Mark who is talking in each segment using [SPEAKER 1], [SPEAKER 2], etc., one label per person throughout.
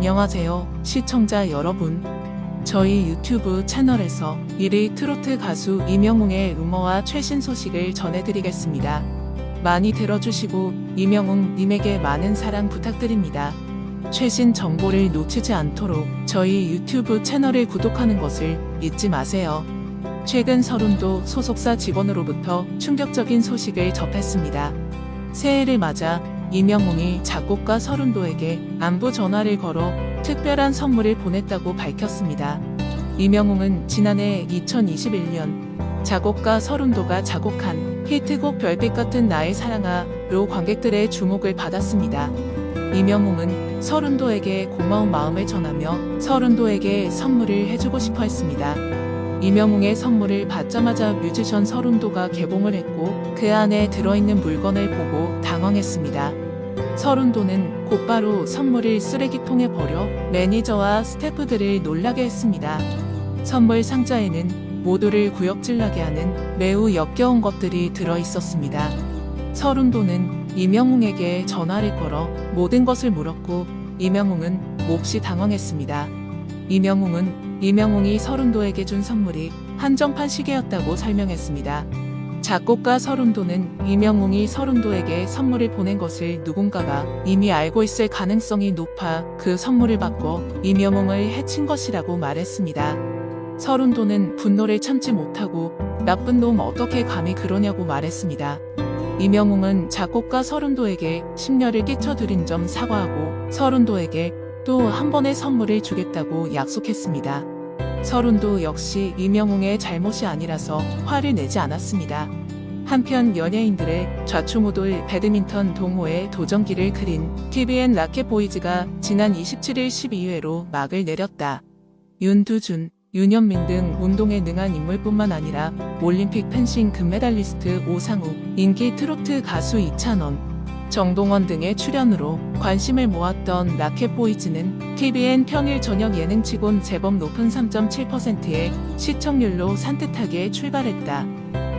[SPEAKER 1] 안녕하세요, 시청자 여러분. 저희 유튜브 채널에서 1위 트로트 가수 이명웅의 루머와 최신 소식을 전해드리겠습니다. 많이 들어주시고 이명웅 님에게 많은 사랑 부탁드립니다. 최신 정보를 놓치지 않도록 저희 유튜브 채널을 구독하는 것을 잊지 마세요. 최근 서른도 소속사 직원으로부터 충격적인 소식을 접했습니다. 새해를 맞아 이명웅이 작곡가 서른도에게 안부 전화를 걸어 특별한 선물을 보냈다고 밝혔습니다. 이명웅은 지난해 2021년 작곡가 서른도가 작곡한 히트곡 별빛 같은 나의 사랑아로 관객들의 주목을 받았습니다. 이명웅은 서른도에게 고마운 마음을 전하며 서른도에게 선물을 해주고 싶어 했습니다. 이명웅의 선물을 받자마자 뮤지션 서른도가 개봉을 했고 그 안에 들어있는 물건을 보고 당황했습니다. 서른도는 곧바로 선물을 쓰레기통에 버려 매니저와 스태프들을 놀라게 했습니다. 선물 상자에는 모두를 구역질나게 하는 매우 역겨운 것들이 들어 있었습니다. 서른도는 이명웅에게 전화를 걸어 모든 것을 물었고 이명웅은 몹시 당황했습니다. 이명웅은 이명웅이 서른도에게 준 선물이 한정판 시계였다고 설명했습니다. 작곡가 서른도는 이명웅이 서른도에게 선물을 보낸 것을 누군가가 이미 알고 있을 가능성이 높아 그 선물을 받고 이명웅을 해친 것이라고 말했습니다. 서른도는 분노를 참지 못하고 나쁜 놈 어떻게 감히 그러냐고 말했습니다. 이명웅은 작곡가 서른도에게 심려를 끼쳐드린 점 사과하고 서른도에게 또 한 번의 선물을 주겠다고 약속했습니다. 서른도 역시 이명웅의 잘못이 아니라서 화를 내지 않았습니다. 한편 연예인들의 좌충우돌 배드민턴 동호회 도전기를 그린 TVN 라켓보이즈가 지난 27일 12회로 막을 내렸다. 윤두준, 윤현민 등 운동에 능한 인물뿐만 아니라 올림픽 펜싱 금메달리스트 오상욱, 인기 트로트 가수 이찬원, 정동원 등의 출연으로 관심을 모았던 라켓보이즈는 TVN 평일 저녁 예능치곤 제법 높은 3.7%의 시청률로 산뜻하게 출발했다.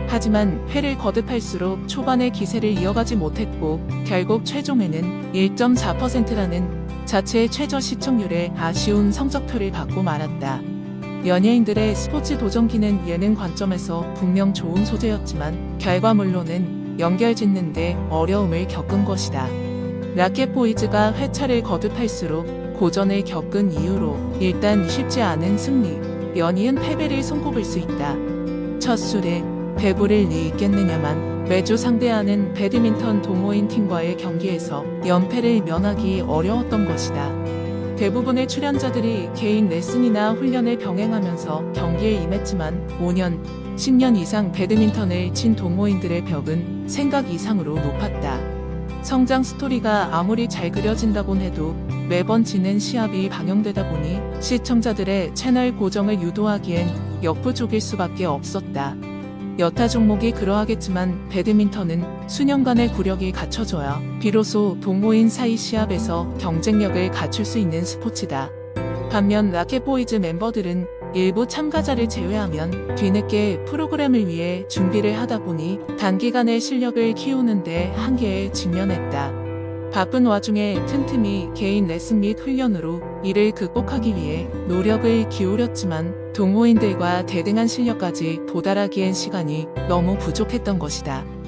[SPEAKER 1] 하지만 회를 거듭할수록 초반의 기세를 이어가지 못했고 결국 최종에는 1.4%라는 자체의 최저 시청률에 아쉬운 성적표를 받고 말았다. 연예인들의 스포츠 도전기는 예능 관점에서 분명 좋은 소재였지만 결과물로는 연결 짓는데 어려움을 겪은 것이다. 라켓보이즈가 회차를 거듭할수록 고전을 겪은 이유로 일단 쉽지 않은 승리, 연이은 패배를 손꼽을 수 있다. 첫 술에 배부를 리 있겠느냐만 매주 상대하는 배드민턴 동호인 팀과의 경기에서 연패를 면하기 어려웠던 것이다. 대부분의 출연자들이 개인 레슨이나 훈련을 병행하면서 경기에 임했지만 5년, 10년 이상 배드민턴을 친 동호인들의 벽은 생각 이상으로 높았다. 성장 스토리가 아무리 잘 그려진다곤 해도 매번 지는 시합이 방영되다 보니 시청자들의 채널 고정을 유도하기엔 역부족일 수밖에 없었다. 여타 종목이 그러하겠지만 배드민턴은 수년간의 구력이 갖춰져야 비로소 동호인 사이 시합에서 경쟁력을 갖출 수 있는 스포츠다. 반면 라켓보이즈 멤버들은 일부 참가자를 제외하면 뒤늦게 프로그램을 위해 준비를 하다 보니 단기간에 실력을 키우는데 한계에 직면했다. 바쁜 와중에 틈틈이 개인 레슨 및 훈련으로 이를 극복하기 위해 노력을 기울였지만 동호인들과 대등한 실력까지 도달하기엔 시간이 너무 부족했던 것이다.